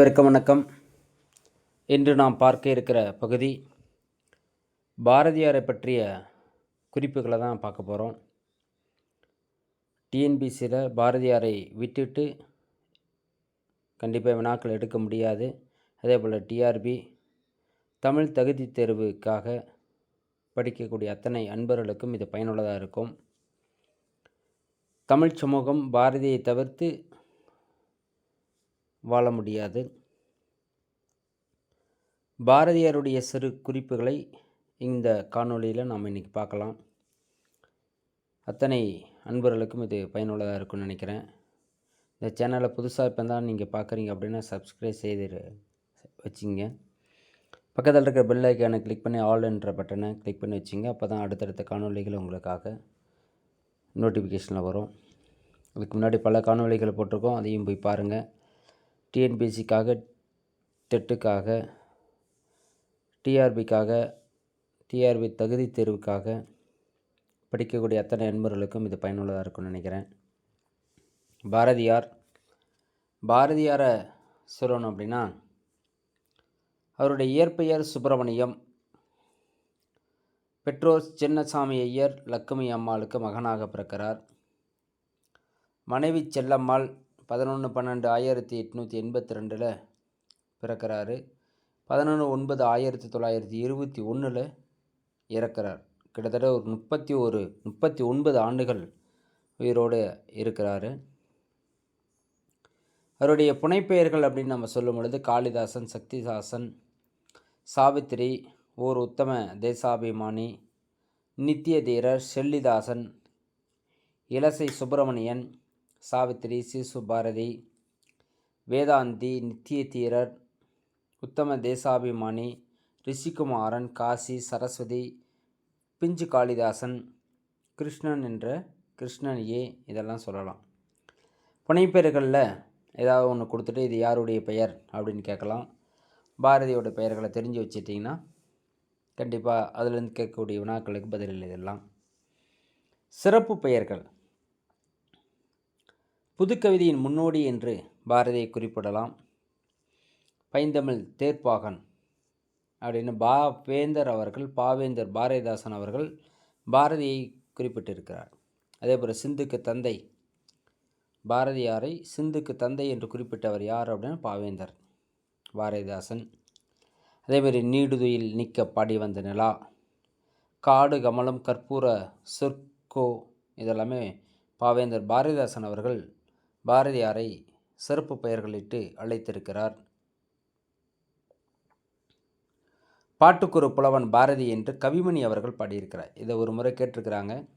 பெருக்கம் வணக்கம். இன்று நாம் பார்க்க இருக்கிற பகுதி பாரதியாரை பற்றிய குறிப்புகளை தான் பார்க்க போகிறோம் டிஎன்பிசியில் பாரதியாரை விட்டுட்டு கண்டிப்பாக வினாக்கள் எடுக்க முடியாது. அதே போல் டிஆர்பி தமிழ் தகுதி தேர்வுக்காக படிக்கக்கூடிய அத்தனை அன்பர்களுக்கும் இது பயனுள்ளதாக இருக்கும். தமிழ் சமூகம் பாரதியை தவிர்த்து வாழ முடியாது. பாரதியாருடைய சிறு குறிப்புகளை இந்த காணொளியில் நாம் இன்றைக்கி பார்க்கலாம். அத்தனை அன்பர்களுக்கும் இது பயனுள்ளதாக இருக்கும்னு நினைக்கிறேன். இந்த சேனலை புதுசாக இப்போ தான் நீங்கள் பார்க்குறீங்க அப்படின்னா சப்ஸ்கிரைப் செய்து வச்சிங்க. பக்கத்தில் இருக்கிற பெல் ஐக்கானை கிளிக் பண்ணி ஆல் என்ற பட்டனை கிளிக் பண்ணி வச்சுங்க. அப்போ தான் அடுத்தடுத்த காணொளிகள் உங்களுக்காக நோட்டிஃபிகேஷனில் வரும். அதுக்கு முன்னாடி பல காணொளிகள் போட்டிருக்கோம். அதையும் போய் பாருங்கள் டிஎன்பிஎஸ்சிக்காக டெட்டுக்காக டிஆர்பிக்காக டிஆர்பி தகுதி தேர்வுக்காக படிக்கக்கூடிய அத்தனை நண்பர்களுக்கும் இது பயனுள்ளதாக இருக்கும்னு நினைக்கிறேன். பாரதியார் பாரதியாரை சொல்லணும் அப்படின்னா அவருடைய இயற்பெயர் சுப்பிரமணியம். பெற்றோர் சின்னசாமி ஐயர் லக்குமி அம்மாளுக்கு மகனாக பிறக்கிறார். மனைவி செல்லம்மாள் பதினொன்று பன்னெண்டு ஆயிரத்தி எட்நூற்றி எண்பத்தி ரெண்டில் பிறக்கிறாரு. பதினொன்று ஒன்பது ஆயிரத்தி தொள்ளாயிரத்தி இருபத்தி ஒன்றில் இறக்கிறார். கிட்டத்தட்ட ஒரு முப்பத்தி ஒரு முப்பத்தி ஒன்பது ஆண்டுகள் உயிரோடு இருக்கிறாரு. அவருடைய புனைப்பெயர்கள் அப்படின்னு நம்ம சொல்லும் பொழுது காளிதாசன் சக்திதாசன் சாவித்திரி ஓர் உத்தம தேசாபிமானி நித்திய தீரர் செல்லிதாசன் இலசை சுப்பிரமணியன் சாவித்திரி சிசு பாரதி வேதாந்தி நித்திய தீரர் உத்தம தேசாபிமானி ரிஷிகுமாரன் காசி சரஸ்வதி பிஞ்சு காளிதாசன் கிருஷ்ணன் என்ற கிருஷ்ணன் ஏ இதெல்லாம் சொல்லலாம். புனைப்பெயர்களில் ஏதாவது ஒன்று கொடுத்துட்டு இது யாருடைய பெயர் அப்படின்னு கேட்கலாம். பாரதியோட பெயர்களை தெரிஞ்சு வச்சிட்டிங்கன்னா கண்டிப்பாக அதுலேருந்து கேட்கக்கூடிய வினாக்களுக்கு பதில் இதெல்லாம். சிறப்பு பெயர்கள். புதுக்கவிதையின் முன்னோடி என்று பாரதியை குறிப்பிடலாம். பைந்தமிழ் தேர்ப்பாகன் அப்படின்னு பா வேந்தர் அவர்கள் பாவேந்தர் பாரதிதாசன் அவர்கள் பாரதியை குறிப்பிட்டிருக்கிறார். அதே போல் சிந்துக்கு தந்தை பாரதியாரை சிந்துக்கு தந்தை என்று குறிப்பிட்டவர் யார் அப்படின்னா பாவேந்தர் பாரதிதாசன். அதேமாதிரி நீடுதுயில் நிற்க பாடி வந்த நிலா காடு கமலம் கற்பூர சொற்கோ இதெல்லாமே பாவேந்தர் பாரதிதாசன் அவர்கள் பாரதியாரை சிறப்பு பெயர்களிட்டு அழைத்திருக்கிறார். பாட்டுக்குரு புலவன் பாரதி என்று கவிமணி அவர்கள் பாடியிருக்கிறார். இதை ஒரு முறை கேட்டிருக்கிறாங்க.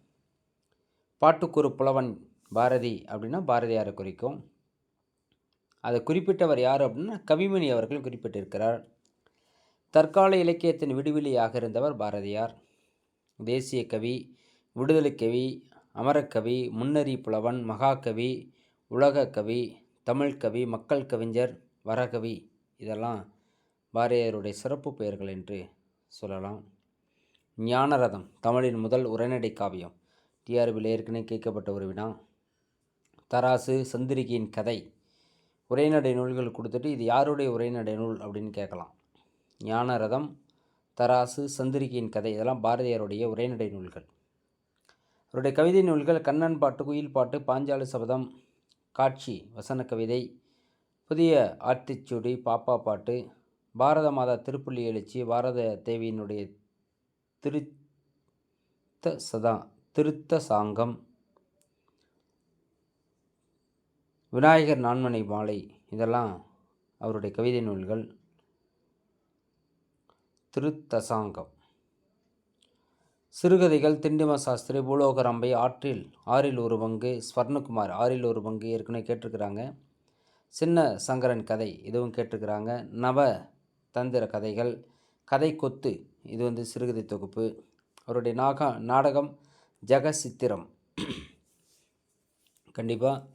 பாட்டுக்குரு புலவன் பாரதி அப்படின்னா பாரதியாரை குறிக்கும். அதை குறிப்பிட்டவர் யார் அப்படின்னா கவிமணி அவர்கள் குறிப்பிட்டிருக்கிறார். தற்கால இலக்கியத்தின் விடுவிலியாக இருந்தவர் பாரதியார். தேசிய கவி விடுதலை கவி அமரக்கவி முன்னறி புலவன் மகாகவி உலக கவி தமிழ் கவி மக்கள் கவிஞர் வரகவி இதெல்லாம் பாரதியாருடைய சிறப்பு பெயர்கள் என்று சொல்லலாம். ஞானரதம் தமிழின் முதல் உரைநடை காவியம். டிஆர்பியில் ஏற்கனவே கேட்கப்பட்ட ஒரு வினா. தராசு சந்திரிகையின் கதை. உரைநடை நூல்கள் கொடுத்துட்டு இது யாருடைய உரைநடை நூல் அப்படின்னு கேட்கலாம். ஞானரதம் தராசு சந்திரிகையின் கதை இதெல்லாம் பாரதியாருடைய உரைநடை நூல்கள். அவருடைய கவிதை நூல்கள் கண்ணன் பாட்டு குயில் பாட்டு பாஞ்சாலு சபதம் காட்சி வசன கவிதை புதிய ஆர்த்திச்சுடி பாப்பா பாட்டு பாரத மாதா திருப்புள்ளி எழுச்சி பாரத தேவியினுடைய திருத்த சதா திருத்த சாங்கம் விநாயகர் நான்மனை மாலை இதெல்லாம் அவருடைய கவிதை நூல்கள். திருத்தசாங்கம் சிறுகதைகள் திண்டிம சாஸ்திரி பூலோகரம்பை ஆற்றில் ஆறில் ஒரு பங்கு ஸ்வர்ணகுமார் ஆறில் ஒரு பங்கு ஏற்கனவே கேட்டிருக்கிறாங்க. சின்ன சங்கரன் கதை இதுவும் கேட்டிருக்கிறாங்க. நவ தந்திர கதைகள் கதை கொத்து இது வந்து சிறுகதை தொகுப்பு. அவருடைய நாகா நாடகம் ஜெகசித்திரம். கண்டிப்பாக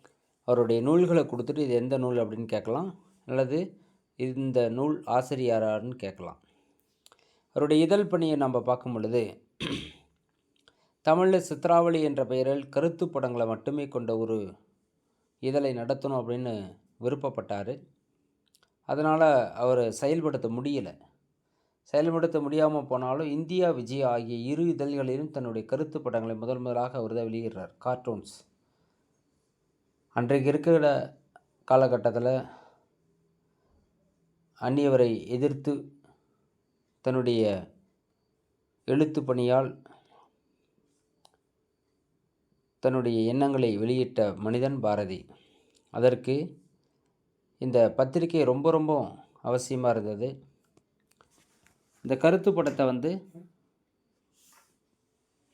அவருடைய நூல்களை கொடுத்துட்டு இது எந்த நூல் அப்படின்னு கேட்கலாம் அல்லது இந்த நூல் ஆசிரியரான்னு கேட்கலாம். அவருடைய இதழ் பணியை நம்ம பார்க்கும் பொழுது தமிழில் சித்ராவளி என்ற பெயரில் கருத்து படங்களை மட்டுமே கொண்ட ஒரு இதழை நடத்தணும் அப்படின்னு விருப்பப்பட்டார். அதனால் அவர் செயல்படுத்த முடியலை. செயல்படுத்த முடியாமல் போனாலும் இந்தியா விஜய் ஆகிய இரு இதழ்களிலும் தன்னுடைய கருத்து படங்களை முதல் முதலாக அவர் தான் வெளியிடுறார். கார்ட்டூன்ஸ். அன்றைக்கு இருக்கிற காலகட்டத்தில் அந்நியவரை எதிர்த்து தன்னுடைய எழுத்து பணியால் தன்னுடைய எண்ணங்களை வெளியிட்ட மனிதன் பாரதி. அதற்கு இந்த பத்திரிகை ரொம்ப ரொம்ப அவசியமாக இருந்தது. இந்த கருத்து படத்தை வந்து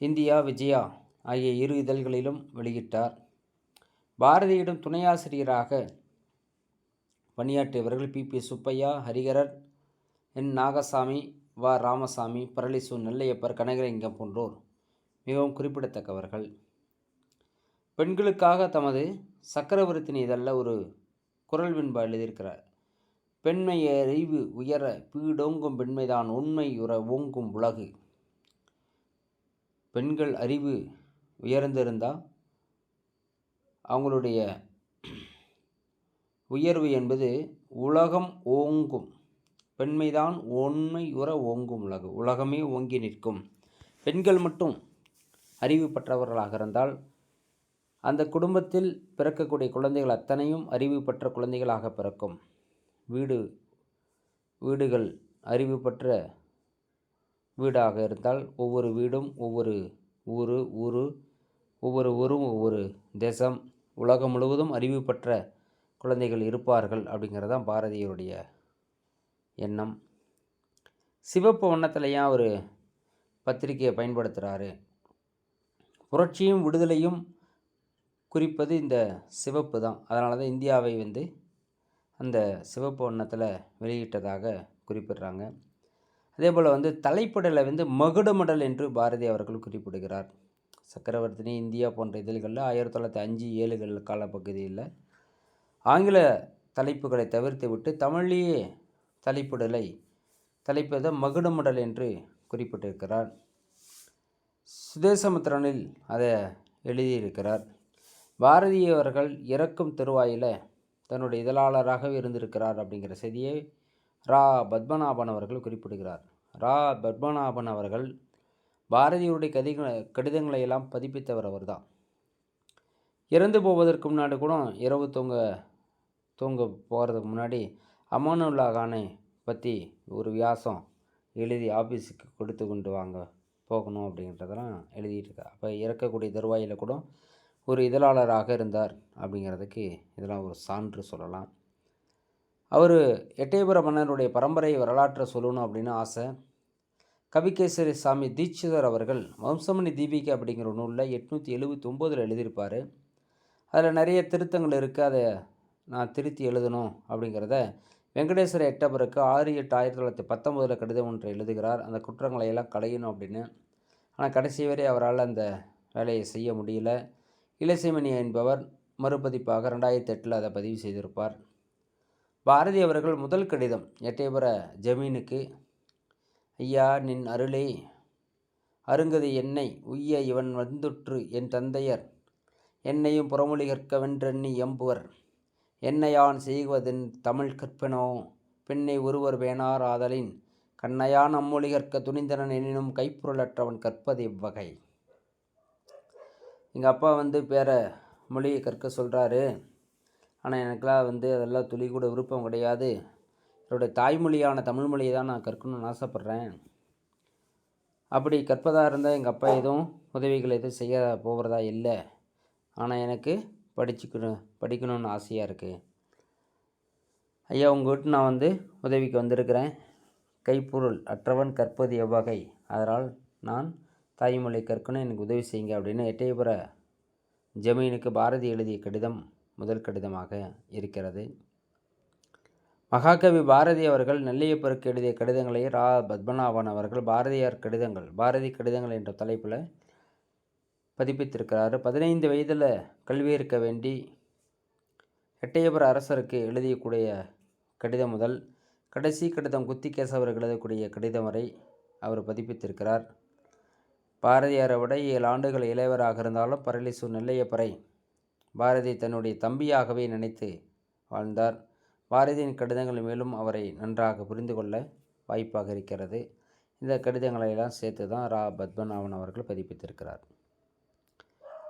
இந்தியா விஜயா ஆகிய இரு இதழ்களிலும் வெளியிட்டார். பாரதியிடம் துணையாசிரியராக பணியாற்றியவர்கள் P. P. Subbaiah Harikaran N. Nagasami வ ராமசாமி பரளிசு நெல்லையப்பர் கனகலிங்கம் போன்றோர். மிகவும் குறிப்பிடத்தக்கவர்கள். பெண்களுக்காக தமது சக்கரவர்த்தினி இதழில் ஒரு குரல் பின்பு எழுதியிருக்கிறார். பெண்மை அறிவு உயர பீடோங்கும் பெண்மைதான் உண்மை உற ஓங்கும் உலகு. பெண்கள் அறிவு உயர்ந்திருந்தால் அவங்களுடைய உயர்வு என்பது உலகம் ஓங்கும். பெண்மைதான் உண்மை உற ஓங்கும் உலகு. உலகமே ஓங்கி நிற்கும். பெண்கள் மட்டும் அறிவு பெற்றவர்களாக இருந்தால் அந்த குடும்பத்தில் பிறக்கக்கூடிய குழந்தைகள் அத்தனையும் அறிவு பெற்ற குழந்தைகளாக பிறக்கும். வீடு வீடுகள் அறிவு பெற்ற வீடாக இருந்தால் ஒவ்வொரு வீடும் ஒவ்வொரு ஊர் ஊர் ஒவ்வொரு ஊரும் ஒவ்வொரு தேசம். உலகம் முழுவதும் அறிவு பெற்ற குழந்தைகள் இருப்பார்கள் அப்படிங்கிறதான் பாரதியருடைய எண்ணம். சிவப்பு வண்ணத்தில் ஏன் அவர் பத்திரிகையை பயன்படுத்துகிறாரு புரட்சியும் விடுதலையும் குறிப்பது இந்த சிவப்பு தான். அதனால தான் இந்தியாவை வந்து அந்த சிவப்பு வண்ணத்தில் வெளியிட்டதாக குறிப்பிடுறாங்க. அதே போல் வந்து தலைப்படலை வந்து மகுடமடல் என்று பாரதி அவர்கள் குறிப்பிடுகிறார். சக்கரவர்த்தினி இந்தியா போன்ற இதழ்களில் ஆயிரத்தி தொள்ளாயிரத்தி அஞ்சு ஏழுகள் காலப்பகுதியில் ஆங்கில தலைப்புகளை தவிர்த்து விட்டு தமிழ்லேயே தலைப்புடலை தலைப்பதை மகுடமுடல் என்று குறிப்பிட்டிருக்கிறார். சுதேசமுத்திரனில் அதை எழுதியிருக்கிறார். பாரதிய அவர்கள் இறக்கும் திருவாயில் தன்னுடைய இதழாளராகவே இருந்திருக்கிறார் அப்படிங்கிற செய்தியை ரா. பத்மநாபன் அவர்கள் குறிப்பிடுகிறார். ரா. பத்மநாபன் அவர்கள் பாரதியுடைய கதிகளை கடிதங்களை எல்லாம் பதிப்பித்தவர் அவர் தான் இறந்து போவதற்கு முன்னாடி கூட இரவு தூங்க தூங்க போகிறதுக்கு முன்னாடி அமானுல்லா கானை பற்றி ஒரு வியாசம் எழுதி ஆஃபீஸுக்கு கொடுத்து கொண்டு வாங்க போகணும் அப்படின்றதெல்லாம் எழுதிட்டுருக்கா அப்போ இறக்கக்கூடிய தருவாயில் கூட ஒரு இதழாளராக இருந்தார் அப்படிங்கிறதுக்கு இதெல்லாம் ஒரு சான்று சொல்லலாம். அவர் எட்டயபுர மன்னருடைய பரம்பரை வரலாற்றை சொல்லணும் அப்படின்னு ஆசை. கவிகேசரி சாமி தீட்சிதர் அவர்கள் வம்சமணி தீபிகை அப்படிங்கிற நூலில் எட்நூற்றி எழுபத்தி ஒம்போதில் எழுதியிருப்பார். அதில் நிறைய திருத்தங்கள் இருக்குது அதை நான் திருத்தி எழுதணும் அப்படிங்கிறத வெங்கடேஸ்வர எட்டபருக்கு ஆறு எட்டு ஆயிரத்தி தொள்ளாயிரத்தி பத்தொம்போதில் கடிதம் ஒன்று எழுதுகிறார். அந்த குற்றங்களை எல்லாம் களையணும் அப்படின்னு. ஆனால் கடைசி வரை அவரால் அந்த வேலையை செய்ய முடியல. இளசைமணி என்பவர் மறுபதிப்பாக ரெண்டாயிரத்தி எட்டில் அதை பதிவு செய்திருப்பார். பாரதி அவர்கள் முதல் கடிதம் எட்டயபுர ஜமீனுக்கு ஐயா நின் அருளே அருங்கதி என்னை உய்ய இவன் வந்துற்று என் தந்தையர். என்னையும் புறமொழி கற்கவென்றெண்ணி எம்புவர். என்னையான் செய்வதென் தமிழ் கற்பனோ? பெண்ணை ஒருவர் வேணார் ஆதலின். கண்ணையான் அம்மொழி கற்க துணிந்தனன் எனினும் கைப்பொருளற்றவன் கற்பது இவ்வகை. எங்கள் அப்பா வந்து பேர மொழியை கற்க சொல்கிறாரு ஆனால் எனக்கெலாம் வந்து அதெல்லாம் துளி கூட விருப்பம் கிடையாது. என்னுடைய தாய்மொழியான தமிழ் மொழியை தான் நான் கற்கணும்னு ஆசைப்பட்றேன். அப்படி கற்பதாக இருந்தால் எங்கள் அப்பா எதுவும் உதவிகள் எதுவும் செய்ய போகிறதா இல்லை. ஆனால் எனக்கு படிச்சுக்கணும் படிக்கணும்னு ஆசையாக இருக்குது ஐயா உங்கள்கிட்ட நான் வந்து உதவிக்கு வந்திருக்கிறேன். கைப்பொருள் அற்றவன் கற்பது எவ்வகை. அதனால் நான் தாய்மொழி கற்கணும் எனக்கு உதவி செய்யுங்க அப்படின்னு எட்டயபுர ஜமீனுக்கு பாரதி எழுதிய கடிதம் முதல் கடிதமாக இருக்கிறது. மகாகவி பாரதி அவர்கள் நெல்லையப்பருக்கு எழுதிய கடிதங்களை ரா. பத்மநாபன் அவர்கள் பாரதியார் கடிதங்கள் பாரதி கடிதங்கள் என்ற தலைப்பில் பதிப்பித்திருக்கிறார். பதினைந்து வயதில் கல்வி இருக்க வேண்டி எட்டயபுர அரசருக்கு எழுதியக்கூடிய கடிதம் முதல் கடைசி கடிதம் குத்திகேசவர் எழுதக்கூடிய கடிதம் வரை அவர் பதிப்பித்திருக்கிறார். பாரதியாரை விட ஏழு ஆண்டுகள் இளையவராக இருந்தாலும் பரளிசு நெல்லையப்பரை பாரதி தன்னுடைய தம்பியாகவே நினைத்து வாழ்ந்தார். பாரதியின் கடிதங்கள் மேலும் அவரை நன்றாக புரிந்து கொள்ள வாய்ப்பாக இருக்கிறது. இந்த கடிதங்களை எல்லாம் சேர்த்து தான் ரா. பத்மநாபன் அவர்கள் பதிப்பித்திருக்கிறார்.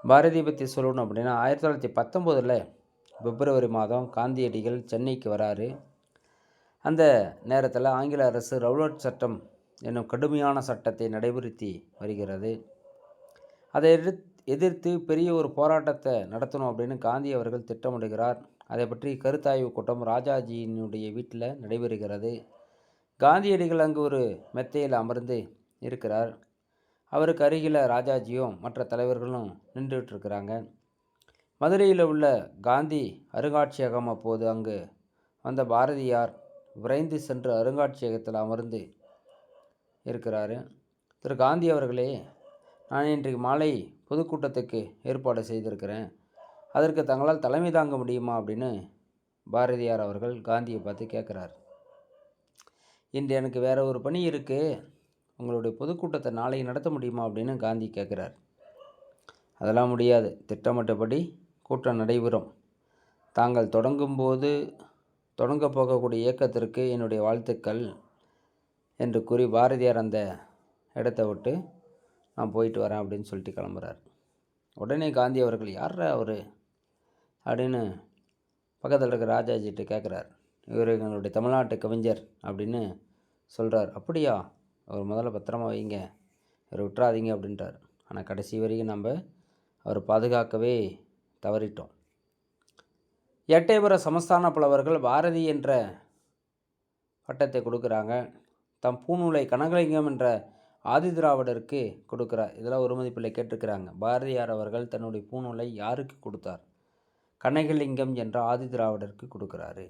பாரதி பற்றி சொல்லணும் அப்படின்னா ஆயிரத்தி தொள்ளாயிரத்தி பத்தொம்போதில் பிப்ரவரி மாதம் காந்தியடிகள் சென்னைக்கு வராரு. அந்த நேரத்தில் ஆங்கில அரசு ரவுலட் சட்டம் என்னும் கடுமையான சட்டத்தை நடைபெறுத்தி வருகிறது. அதை எதிர்த் எதிர்த்து பெரிய ஒரு போராட்டத்தை நடத்தணும் அப்படின்னு காந்தி அவர்கள் திட்டமிடுகிறார். அதை பற்றி கருத்தாய்வு கூட்டம் ராஜாஜியினுடைய வீட்டில் நடைபெறுகிறது. காந்தியடிகள் அங்கு ஒரு மெத்தையில் அமர்ந்து இருக்கிறார். அவருக்கு அருகில் ராஜாஜியும் மற்ற தலைவர்களும் நின்றுட்டுருக்கிறாங்க. மதுரையில் உள்ள காந்தி அருங்காட்சியகம் அப்போது அங்கு வந்த பாரதியார் விரைந்து சென்று அருங்காட்சியகத்தில் அமர்ந்து இருக்கிறாரு. திரு காந்தி அவர்களே நான் இன்றைக்கு மாலை பொதுக்கூட்டத்துக்கு ஏற்பாடு செய்திருக்கிறேன். அதற்கு தங்களால் தலைமை தாங்க முடியுமா அப்படின்னு பாரதியார் அவர்கள் காந்தியை பார்த்து கேட்குறார். இன்று எனக்கு வேறு ஒரு பணி இருக்குது உங்களுடைய பொதுக்கூட்டத்தை நாளைக்கு நடத்த முடியுமா அப்படின்னு காந்தி கேட்குறார். அதெல்லாம் முடியாது. திட்டமிட்டபடி கூட்டம் நடைபெறும். தாங்கள் தொடங்கும்போது தொடங்க போகக்கூடிய இயக்கத்திற்கு என்னுடைய வாழ்த்துக்கள் என்று கூறி பாரதியார் அந்த இடத்த விட்டு நான் போயிட்டு வரேன் அப்படின்னு சொல்லிட்டு கிளம்புறார். உடனே காந்தி அவர்கள் யார் அவர்? அப்படின்னு பக்கத்தில் இருக்க ராஜாஜிட்டு கேட்குறார். இவர் எங்களுடைய தமிழ்நாட்டு கவிஞர் அப்படின்னு சொல்கிறார் அப்படியா? அவர் முதல்ல பத்திரமா வைங்க. இவர் விட்டுறாதீங்க அப்படின்றார் ஆனால் கடைசி வரைக்கும் நம்ம அவர் பாதுகாக்கவே தவறிட்டோம். எட்டயபுர சமஸ்தான புலவர்கள் பாரதி என்ற பட்டத்தை கொடுக்குறாங்க. தம் பூநூலை கனகலிங்கம் என்ற ஆதிதிராவிடருக்கு கொடுக்குறார். இதெல்லாம் ஒரு மதிப்பில் கேட்டிருக்கிறாங்க. பாரதியார் அவர்கள் தன்னுடைய பூநூலை யாருக்கு கொடுத்தார்? கனகலிங்கம் என்ற ஆதிதிராவிடருக்கு கொடுக்குறாரு.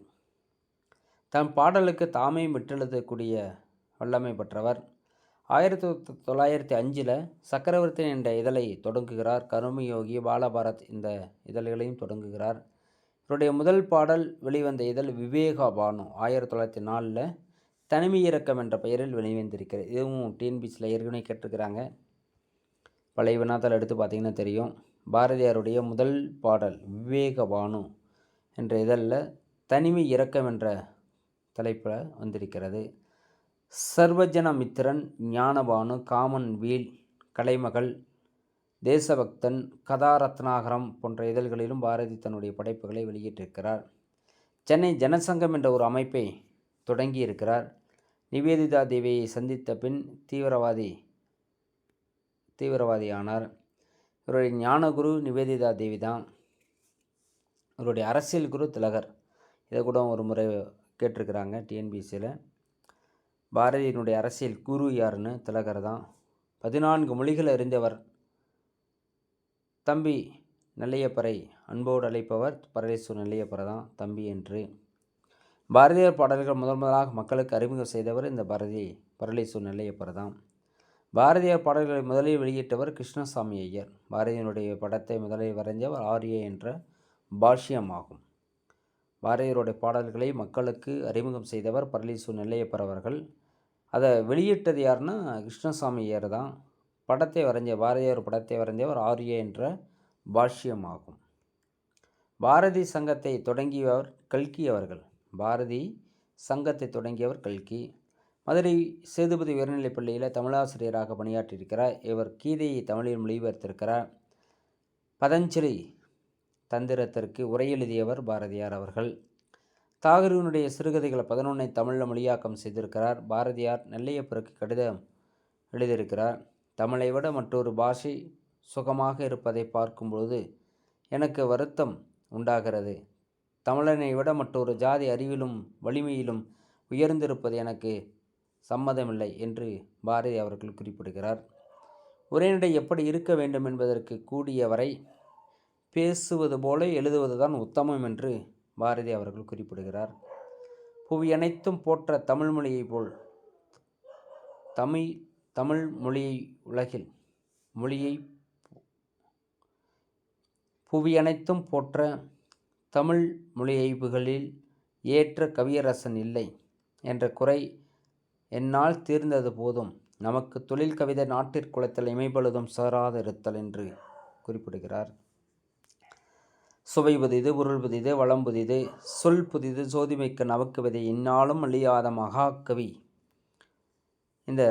தன் பாடலுக்கு தாமே விட்டெழுதக்கூடிய வல்லமை பெற்றவர். ஆயிரத்தி தொள்ளாயிரத்தி அஞ்சில் சக்கரவர்த்தி என்ற இதழை தொடங்குகிறார். கருமயோகி பாலபாரத் இந்த இதழ்களையும் தொடங்குகிறார். இவருடைய முதல் பாடல் வெளிவந்த இதழ் விவேகா பானு. ஆயிரத்தி தொள்ளாயிரத்தி நாலில் தனிமை இறக்கம் என்ற பெயரில் வெளிவந்திருக்கிறது. இதுவும் டிஎன்பிசியில் ஏற்கனவே கேட்டிருக்கிறாங்க. பழைய வினாத்தால் எடுத்து பார்த்திங்கன்னா தெரியும். பாரதியாருடைய முதல் பாடல் விவேக பானு என்ற இதழில் தனிமை இறக்கம் என்ற தலைப்பில் வந்திருக்கிறது. சர்வஜனமித்திரன் ஞானபானு காமன் வீல் கலைமகள் தேசபக்தன் கதாரத்னாகரம் போன்ற இதழ்களிலும் பாரதி தன்னுடைய படைப்புகளை வெளியிட்டிருக்கிறார். சென்னை ஜனசங்கம் என்ற ஒரு அமைப்பை தொடங்கி இருக்கிறார் நிவேதிதா தேவியை சந்தித்த பின் தீவிரவாதி தீவிரவாதியானார். இவருடைய ஞானகுரு நிவேதிதா தேவி தான் இவருடைய அரசியல் குரு திலகர். இதை கூட ஒரு முறை கேட்டிருக்கிறாங்க டிஎன்பிசியில் பாரதியினுடைய அரசியல் குரு யாருன்னு திலகர் தான். பதினான்கு மொழிகள் அறிந்தவர். தம்பி நெல்லையப்பரை அன்போடு அழைப்பவர் பரதேசு நெல்லையப்பரை தான் தம்பி என்று. பாரதியார் பாடல்கள் முதல் முதலாக மக்களுக்கு அறிமுகம் செய்தவர் இந்த பாரதி பரலேசு நெல்லையப்பர் தான். பாரதியார் பாடல்களை முதலில் வெளியிட்டவர் கிருஷ்ணசாமி ஐயர். பாரதியினுடைய படத்தை முதலில் வரைஞ்சவர் ஆர்ய என்ற பாஷ்யமாகும். பாரதியருடைய பாடல்களை மக்களுக்கு அறிமுகம் செய்தவர் பரலீசு நெல்லையப்பர் அவர்கள். அதை வெளியிட்டது யாருன்னா கிருஷ்ணசாமி ஐயர் தான். படத்தை வரைஞ்ச பாரதியார் படத்தை வரைஞ்சவர் ஆர்ய என்ற பாஷ்யமாகும். பாரதி சங்கத்தை தொடங்கியவர் கல்கி அவர்கள். பாரதி சங்கத்தை தொடங்கியவர் கல்கி. மதுரை சேதுபதி உயர்நிலைப் பள்ளியில் தமிழாசிரியராக பணியாற்றியிருக்கிறார். இவர் கீதையை தமிழில் மொழிபெயர்த்திருக்கிறார். பதஞ்சலி தந்திரத்திற்கு உரை எழுதியவர் பாரதியார் அவர்கள். தாகூரினுடைய சிறுகதைகளை பதினொன்றை தமிழில் மொழியாக்கம் செய்திருக்கிறார். பாரதியார் நெல்லையப்பருக்கு கடிதம் எழுதியிருக்கிறார். தமிழை விட மற்றொரு பாஷை சுகமாக இருப்பதை பார்க்கும்பொழுது எனக்கு வருத்தம் உண்டாகிறது. தமிழனை விட மற்றொரு ஜாதி அறிவிலும் வலிமையிலும் உயர்ந்திருப்பது எனக்கு சம்மதமில்லை என்று பாரதி அவர்கள் குறிப்பிடுகிறார். உரைநடை எப்படி இருக்க வேண்டும் என்பதற்கு கூடிய வரை பேசுவது போல எழுதுவதுதான் உத்தமம் என்று பாரதி அவர்கள் குறிப்பிடுகிறார். புவி அனைத்தும் போற்ற தமிழ் மொழியைப் போல் தமிழ் தமிழ் மொழியை உலகில் மொழியை புவி அனைத்தும் போற்ற தமிழ் மொழியைப்புகளில் ஏற்ற கவியரசன் இல்லை என்ற குறை என்னால் தீர்ந்தது போதும். நமக்கு தொழில் கவிதை நாட்டிற்குலத்தில் இமைபழுதும் சாராதிருத்தல் இருத்தல் என்று குறிப்பிடுகிறார். சுவை புதிது பொருள் புதிது வளம் புதிது சொல் புதிது சோதிமைக்க நவக்கவிதை இந்நாளும் அழியாத மகாகவி. இந்த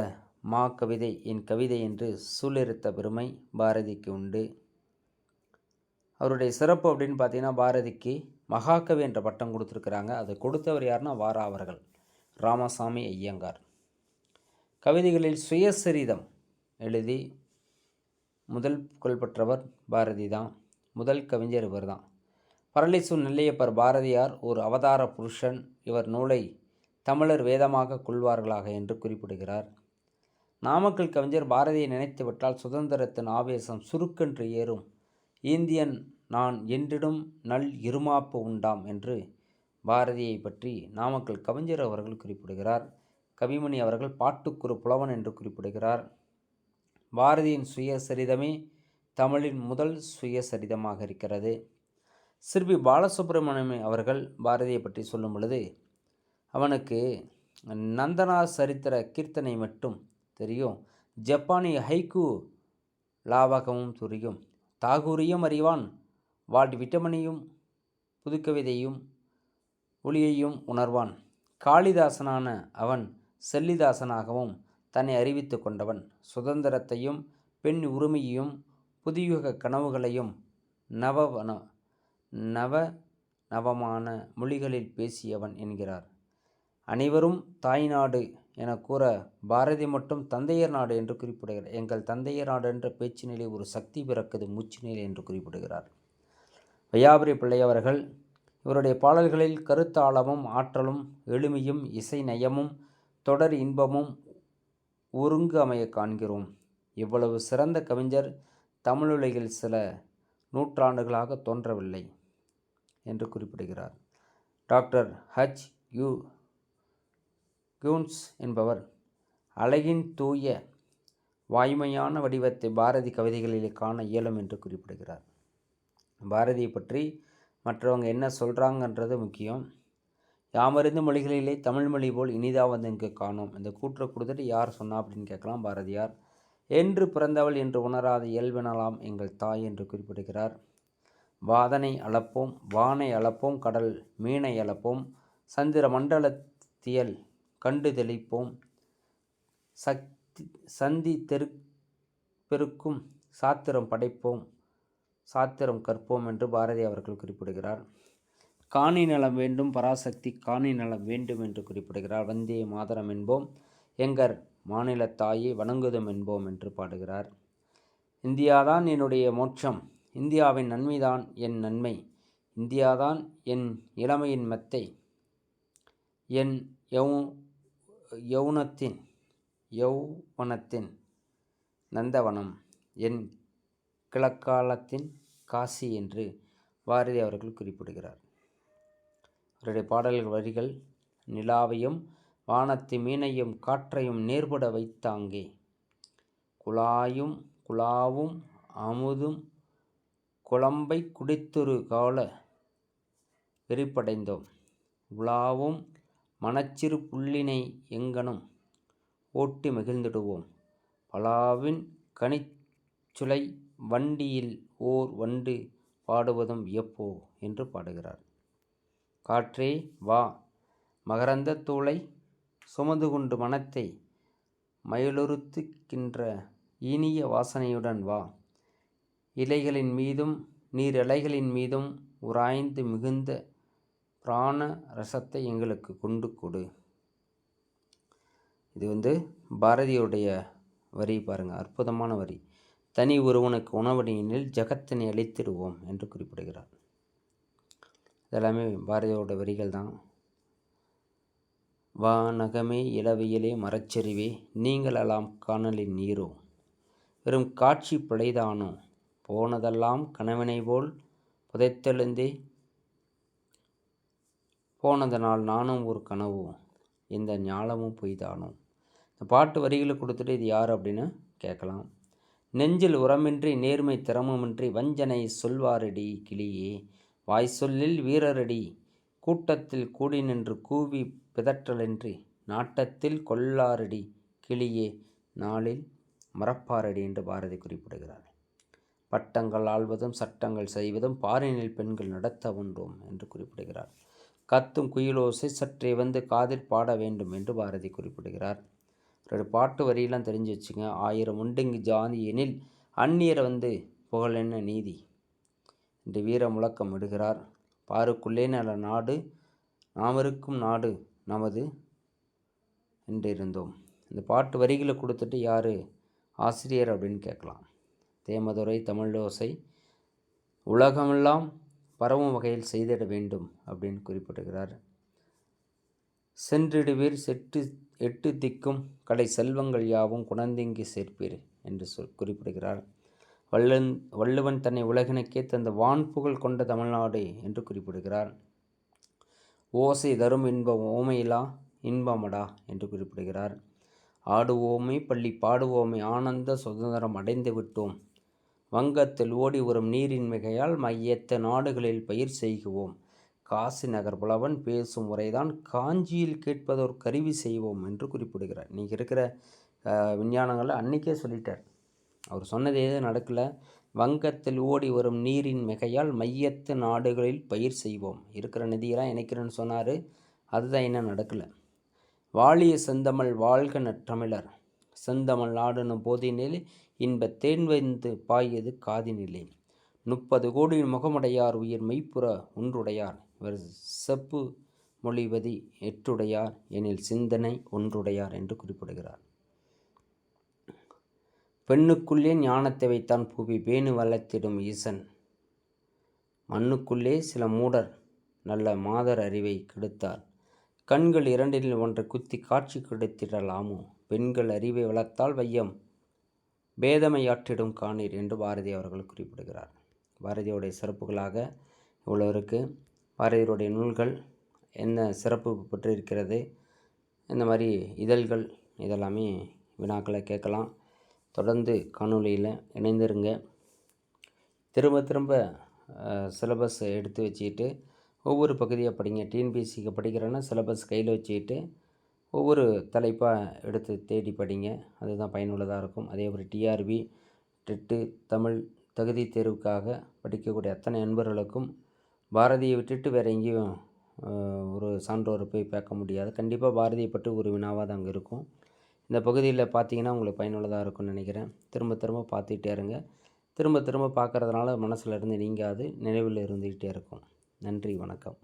மா கவிதை என் கவிதை என்று சூழெடுத்த பெருமை பாரதிக்கு உண்டு. அவருடைய சிறப்பு அப்படின்னு பார்த்தீங்கன்னா பாரதிக்கு மகாகவி என்ற பட்டம் கொடுத்துருக்குறாங்க. அதை கொடுத்தவர் யாருன்னா வாரா அவர்கள் ராமசாமி ஐயங்கார். கவிதைகளில் சுயசரிதம் எழுதி முதல் புகழ் பெற்றவர் பாரதி தான் முதல் கவிஞர் இவர்தான். பரளிசு நெல்லையப்பர் பாரதியார் ஒரு அவதார புருஷன் இவர் நூலை தமிழர் வேதமாக கொள்வார்களாக என்று குறிப்பிடுகிறார். நாமக்கல் கவிஞர் பாரதியை நினைத்துவிட்டால் சுதந்திரத்தின் ஆவேசம் சுருக்கென்று ஏறும். இந்தியன் நான் என்றிடும் நல் இருமாப்பு உண்டாம் என்று பாரதியை பற்றி நாமக்கல் கவிஞர் அவர்கள் குறிப்பிடுகிறார். கவிமணி அவர்கள் பாட்டுக்குரு புலவன் என்று குறிப்பிடுகிறார். பாரதியின் சுயசரிதமே தமிழின் முதல் சுயசரிதமாக இருக்கிறது. சிற்பி பாலசுப்ரமணியம் அவர்கள் பாரதியை பற்றி சொல்லும் பொழுது அவனுக்கு நந்தனா சரித்திர கீர்த்தனை மட்டும் தெரியும் ஜப்பானிய ஹைக்கு லாவகமும் துரியும் தாகூரியும் அறிவான் வாட் விட்டமணியும் புதுக்கவிதையும் ஒளியையும் உணர்வான். காளிதாசனான அவன் செல்லிதாசனாகவும் தன்னை அறிவித்து கொண்டவன். சுதந்திரத்தையும் பெண் உரிமையையும் புதியுக கனவுகளையும் நவவன நவ நவமான மொழிகளில் பேசியவன் என்கிறார். அனைவரும் தாய்நாடு என கூற பாரதி மட்டும் தந்தையர் நாடு என்று குறிப்பிடுகிறார். எங்கள் தந்தையர் நாடு என்ற பேச்சு நிலை ஒரு சக்தி பிறக்குது மூச்சு நிலை என்று குறிப்பிடுகிறார். வையாபுரி பிள்ளையவர்கள் இவருடைய பாடல்களில் கருத்தாளமும் ஆற்றலும் எளிமையும் இசை நயமும் தொடர் இன்பமும் ஒருங்கு அமைய காண்கிறோம். இவ்வளவு சிறந்த கவிஞர் தமிழுலகில் சில நூற்றாண்டுகளாக தோன்றவில்லை என்று குறிப்பிடுகிறார். Doctor H. யூ. கியூன்ஸ் என்பவர் அழகின் தூய வாய்மையான வடிவத்தை பாரதி கவிதைகளிலே காண இயலும் என்று குறிப்பிடுகிறார். பாரதியை பற்றி மற்றவங்க என்ன சொல்கிறாங்கன்றது முக்கியம். யாமறிந்த மொழிகளிலே தமிழ் மொழி போல் இனிதா வந்து இங்கு காணோம். இந்த கூற்றை கொடுத்துட்டு யார் சொன்னா அப்படின்னு கேட்கலாம். பாரதியார் என்று பிறந்தவள் என்று உணராத இயல்பினலாம் எங்கள் தாய் என்று குறிப்பிடுகிறார். வாதனை அளப்போம் வானை அளப்போம் கடல் மீனை அளப்போம் சந்திர மண்டலத்தியல் கண்டு தெளிப்போம். சக்தி சந்தி தெரு பெருக்கும் சாத்திரம் படைப்போம் சாத்திரம் கற்போம் என்று பாரதி அவர்கள் குறிப்பிடுகிறார். காணி நலம் வேண்டும் பராசக்தி காணி நலம் வேண்டும் என்று குறிப்பிடுகிறார். வந்திய மாதரம் என்போம். எங்கர் மாநில தாயை வணங்குதும் என்போம் என்று பாடுகிறார். இந்தியாதான் என்னுடைய மோட்சம். இந்தியாவின் நன்மைதான் என் நன்மை. இந்தியாதான் என் இளமையின் மெத்தை. என் யௌ யௌனத்தின் யௌவனத்தின் நந்தவனம். என் கிழக்காலத்தின் காசி என்று பாரதி அவர்கள் குறிப்பிடுகிறார். அவருடைய பாடல்கள் வரிகள் நிலாவையும் வானத்து மீனையும் காற்றையும் நேர்பட வைத்தாங்கே. குழாயும் குழாவும் அமுதும் குழம்பை குடித்தொரு கால வெறிப்படைந்தோம். உலாவும் மனச்சிறு புள்ளினை எங்கனும் ஓட்டி மகிழ்ந்திடுவோம். பலாவின் கனிச்சுளை வண்டியில் ஓர் வண்டு பாடுவதும் எப்போ என்று பாடுகிறார். காற்றே வா மகரந்த தூளை சுமந்து கொண்டு மனத்தை மயிலுறுத்துக்கின்ற இனிய வாசனையுடன் வா. இலைகளின் மீதும் நீர் இலைகளின் மீதும் உராய்ந்து மிகுந்த பிராண ரசத்தை எங்களுக்கு கொண்டு கொடு. இது வந்து பாரதியுடைய வரி பாருங்கள் அற்புதமான வரி. தனி ஒருவனுக்கு உணவடியினில் ஜகத்தினை அழித்திடுவோம் என்று குறிப்பிடுகிறார். இதெல்லாமே பாரதியோட வரிகள் தான். வானகமே இளவியலே மரச்செறிவே நீங்களெல்லாம் காணலின் நீரோ? வெறும் காட்சி பிழைதானோ? போனதெல்லாம் கனவினை போல் புதைத்தெழுந்தே. போனதனால் நானும் ஒரு கனவும் இந்த ஞாலமும் பொய்தானோ? இந்த பாட்டு வரிகளை கொடுத்துட்டு இது யார் அப்படின்னு கேட்கலாம். நெஞ்சில் உரமின்றி நேர்மை திறமுமின்றி வஞ்சனை சொல்வாரடி கிளியே வாய் சொல்லில் வீரரடி கூட்டத்தில் கூடி நின்று கூவி பிதற்றலின்றி நாட்டத்தில் கொல்லாரடி கிளியே நாளில் மறப்பாரடி என்று பாரதி குறிப்பிடுகிறார் பட்டங்கள் ஆள்வதும் சட்டங்கள் செய்வதும் பாரினில் பெண்கள் நடத்த உண்டோம் என்று குறிப்பிடுகிறார் கத்தும் குயிலோசை சற்றே வந்து காதில் பாட வேண்டும் என்று பாரதி குறிப்பிடுகிறார். ரெண்டு பாட்டு வரியெல்லாம் தெரிஞ்சு வச்சுங்க ஆயிரம் உண்டுங்கு ஜாதி எனில் அந்நியரை வந்து புகழென்ன நீதி என்று வீர முழக்கம் விடுகிறார் பாருக்குள்ளே நல நாடு நாமருக்கும் நாடு நமது என்றிருந்தோம். இந்த பாட்டு வரிகளை கொடுத்துட்டு யார் ஆசிரியர் அப்படின்னு கேட்கலாம். தேமதுரை தமிழோசை உலகமெல்லாம் பரவும் வகையில் செய்திட வேண்டும் அப்படின்னு குறிப்பிடுகிறார் சென்றிடுவீர் செட்டு எட்டு திக்கும் கடை செல்வங்கள் யாவும் குணந்திங்கி சேர்ப்பீர் என்று சொல் குறிப்பிடுகிறார். வல்லன் வள்ளுவன் தன்னை உலகினுக்கே தந்த வான்புகழ் கொண்ட தமிழ்நாடு என்று குறிப்பிடுகிறார். ஓசை தரும் இன்பம் ஓமையிலா இன்பமடா என்று குறிப்பிடுகிறார். ஆடுவோமே பள்ளி பாடுவோமே ஆனந்த சுதந்திரம் அடைந்து விட்டோம். வங்கத்தில் ஓடி வரும் நீரின் மிகையால் மையத்த நாடுகளில் பயிர் செய்குவோம். காசி நகர் புலவன் பேசும் முறைதான் காஞ்சியில் கேட்பதோர் கருவி செய்வோம் என்று குறிப்பிடுகிறார். இன்றைக்கி இருக்கிற விஞ்ஞானங்களை அன்றைக்கே சொல்லிட்டார். அவர் சொன்னது எதுவும் நடக்கலை? வங்கத்தில் ஓடி வரும் நீரின் மிகையால் மையத்து நாடுகளில் பயிர் செய்வோம். இருக்கிற நிதியெல்லாம் இணைக்கிறேன்னு சொன்னார். அதுதான் இன்னும் நடக்கலை? வாழிய செந்தமிழ் வாழ்க நற்றமிழர். செந்தமிழ் ஆடனும் போதினில் இன்ப தேன் வைந்து பாயது காதினிலே. முப்பது கோடி முகமுடையார் உயிர் மெய்ப்புற ஒன்றுடையார். இவர் செப்பு மொழிவதி எட்டுடையார். எனில் சிந்தனை ஒன்றுடையார் என்று குறிப்பிடுகிறார். பெண்ணுக்குள்ளே ஞானத்தை வைத்தான் பூவி பேணு வளர்த்திடும் ஈசன். மண்ணுக்குள்ளே சில மூடர் நல்ல மாதர் அறிவை கெடுத்தார். கண்கள் இரண்டில் ஒன்றை குத்தி காட்சி கெடுத்திடலாமோ பெண்கள் அறிவை வளர்த்தால் வையம். பேதமையாற்றிடும் காணீர் என்று பாரதி அவர்கள் குறிப்பிடுகிறார். பாரதியோடைய சிறப்புகளாக இவ்வளோ இருக்குது பாரதியுடைய நூல்கள் என்ன சிறப்பு பெற்றிருக்கிறது? இந்த மாதிரி இதழ்கள் இதெல்லாமே வினாக்களை கேட்கலாம். தொடர்ந்து காணொலியில் இணைந்திருங்க. திரும்ப திரும்ப சிலபஸ் எடுத்து வச்சுக்கிட்டு ஒவ்வொரு பகுதியாக படிங்க. டிஎன்பிஎஸ்சிக்கு படிக்கிறேன்னா சிலபஸ் கையில் வச்சுக்கிட்டு ஒவ்வொரு தலைப்பாக எடுத்து தேடி படிங்க. அதுதான் பயனுள்ளதாக இருக்கும். அதே மாதிரி டிஆர்பி டெட்டு தமிழ் தகுதி தேர்வுக்காக படிக்கக்கூடிய அத்தனை நண்பர்களுக்கும் பாரதியை விட்டுட்டு வேறு எங்கேயும் ஒரு சான்றோரை போய் பார்க்க முடியாது. கண்டிப்பாக பாரதியை பற்றி ஒரு வினாவாக தான் அங்கே இருக்கும். இந்த பகுதியில் பார்த்தீங்கன்னா உங்களுக்கு பயனுள்ளதாக இருக்கும்னு நினைக்கிறேன். திரும்ப திரும்ப பார்த்துக்கிட்டே இருங்க. திரும்ப திரும்ப பார்க்குறதுனால மனசில் இருந்து நீங்காது நினைவில் இருந்துக்கிட்டே இருக்கும். நன்றி வணக்கம்.